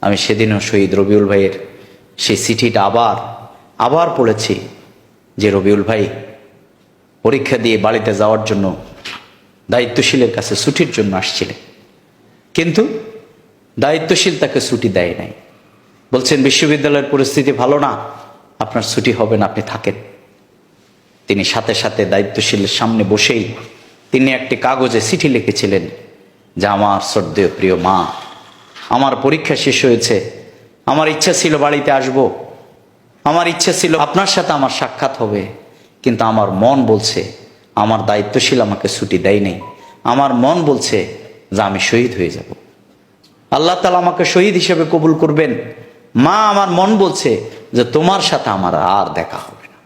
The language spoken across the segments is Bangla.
আমি সেদিনও শহীদ রবিউল ভাইয়ের সেই চিঠিটা আবার আবার পড়েছি যে রবিউল ভাই পরীক্ষা দিয়ে বাড়িতে যাওয়ার জন্য দায়িত্বশীলের কাছে ছুটির জন্য আসছিলেন। কিন্তু দায়িত্বশীল তাকে ছুটি দেয় নাই। বলছেন, বিশ্ববিদ্যালয়ের পরিস্থিতি ভালো না, আপনার ছুটি হবে না, আপনি থাকেন। তিনি সাথে সাথে দায়িত্বশীলের সামনে বসেই তিনি একটি কাগজে চিঠি লিখেছিলেন, যে আমার শ্রদ্ধেয় প্রিয় মা আমার পরীক্ষা শেষ হয়েছে। আমার ইচ্ছা ছিল বাড়িতে আসব। আমার ইচ্ছা ছিল আপনার সাথে আমার সাক্ষাৎ হবে। কিন্তু আমার মন বলছে, আমার দায়িত্বশীল আমাকে ছুটি দেয় নেই। আমার মন বলছে যে আমি শহীদ হয়ে যাব। আল্লাহ তালা আমাকে শহীদ হিসেবে কবুল করবেন। মা, আমার মন বলছে যে তোমার সাথে আমার আর দেখা হবে না।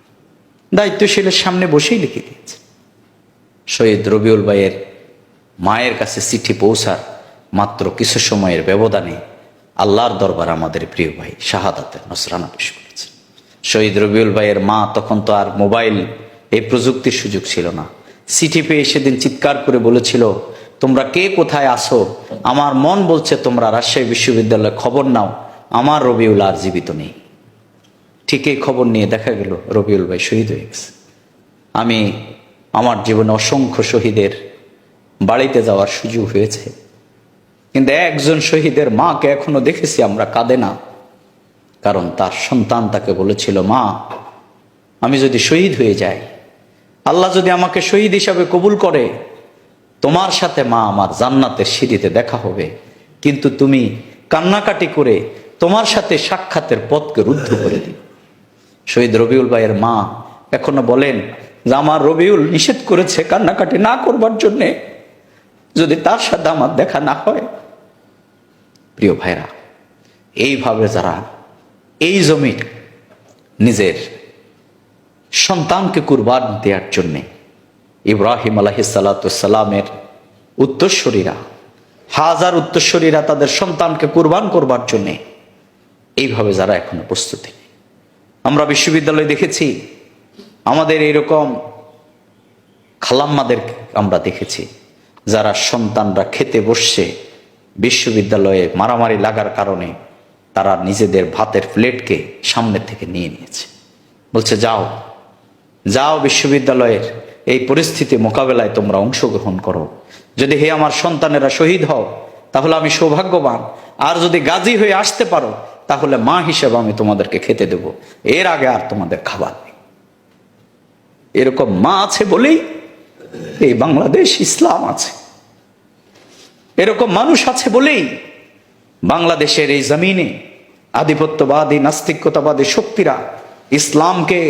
দায়িত্বশীলের সামনে বসেই লিখে দিয়েছে। শহীদ রবিউল ভাইয়ের মায়ের কাছে চিঠি পৌঁছার মাত্র কিছু সময়ের ব্যবধানে আল্লাহর দরবার আমাদের প্রিয় ভাই শাহাদাতের নসরানা পেশ করেছে। শহীদ রবিউল ভাইয়ের মা তখন তো আর মোবাইল এই প্রযুক্তির সুযোগ ছিল না। চিঠি পেয়ে সেদিন চিৎকার করে বলেছিল, তোমরা কে কোথায় আসো আমার মন বলছে তোমরা রাজশাহী বিশ্ববিদ্যালয়ে খবর নাও, আমার রবিউল আর জীবিত নেই। ঠিক এই খবর নিয়ে দেখা গেল রবিউল ভাই শহীদ হয়ে গেছে। আমি আমার জীবনে অসংখ্য শহীদের বাড়িতে যাওয়ার সুযোগ হয়েছে। কিন্তু একজন শহীদের মাকে এখনও দেখেছি আমরা কাঁদে না। কারণ তার সন্তান তাকে বলেছিল, মা, আমি যদি শহীদ হয়ে যাই, আল্লাহ যদি আমাকে শহীদ হিসাবে কবুল করে, তোমার সাথে মা আমার জান্নাতের সিঁড়িতে দেখা হবে। কিন্তু তুমি কান্নাকাটি করে তোমার সাথে সাক্ষাতের পথকে রুদ্ধ করে দিও। শহীদ রবিউল ভাইয়ের মা এখনও বলেন যে, আমার রবিউল নিষেধ করেছে কান্নাকাটি না করবার জন্যে। যদি তার সাথে আমার দেখা না হয় প্রিয় ভাইরা, এইভাবে যারা এই জমির নিজের সন্তানকে কুরবান দেওয়ার জন্যে ইব্রাহিম আলাহিসাল্লামের উত্তরস্বরীরা হাজার উত্তরস্বরীরা তাদের সন্তানকে কুরবান করবার জন্যে এইভাবে যারা এখনও প্রস্তুতি আমরা বিশ্ববিদ্যালয়ে দেখেছি, আমাদের এরকম খালাম্মাদের আমরা দেখেছি, যারা সন্তানরা খেতে বসছে বিশ্ববিদ্যালয়ে মারামারি লাগার কারণে তারা নিজেদের ভাতের প্লেটকে সামনে থেকে নিয়ে নিয়েছে। বলছে, যাও যাও বিশ্ববিদ্যালয়ের এই পরিস্থিতি মোকাবেলায় তোমরা অংশগ্রহণ করো। যদি হে আমার সন্তানেরা শহীদ হও, তাহলে আমি সৌভাগ্যবান। আর যদি গাজী হয়ে আসতে পারো, তাহলে মা হিসেবে আমি তোমাদেরকে খেতে দেব। এর আগে আর তোমাদের খাবার নেই। এরকম মা আছে বলেই এই বাংলাদেশ ইসলাম আছে। এরকম মানুষ আছে বলেই বাংলাদেশের এই জমিনে আধিপত্যবাদী, নাস্তিকতাবাদী শক্তিরা ইসলামকে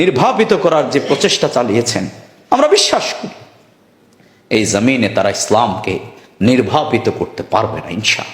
নির্ভাবিত করার যে প্রচেষ্টা চালিয়েছেন, আমরা বিশ্বাস করি। এই জমিনে তারা ইসলামকে নির্ভাবিত করতে পারবে না ইনশা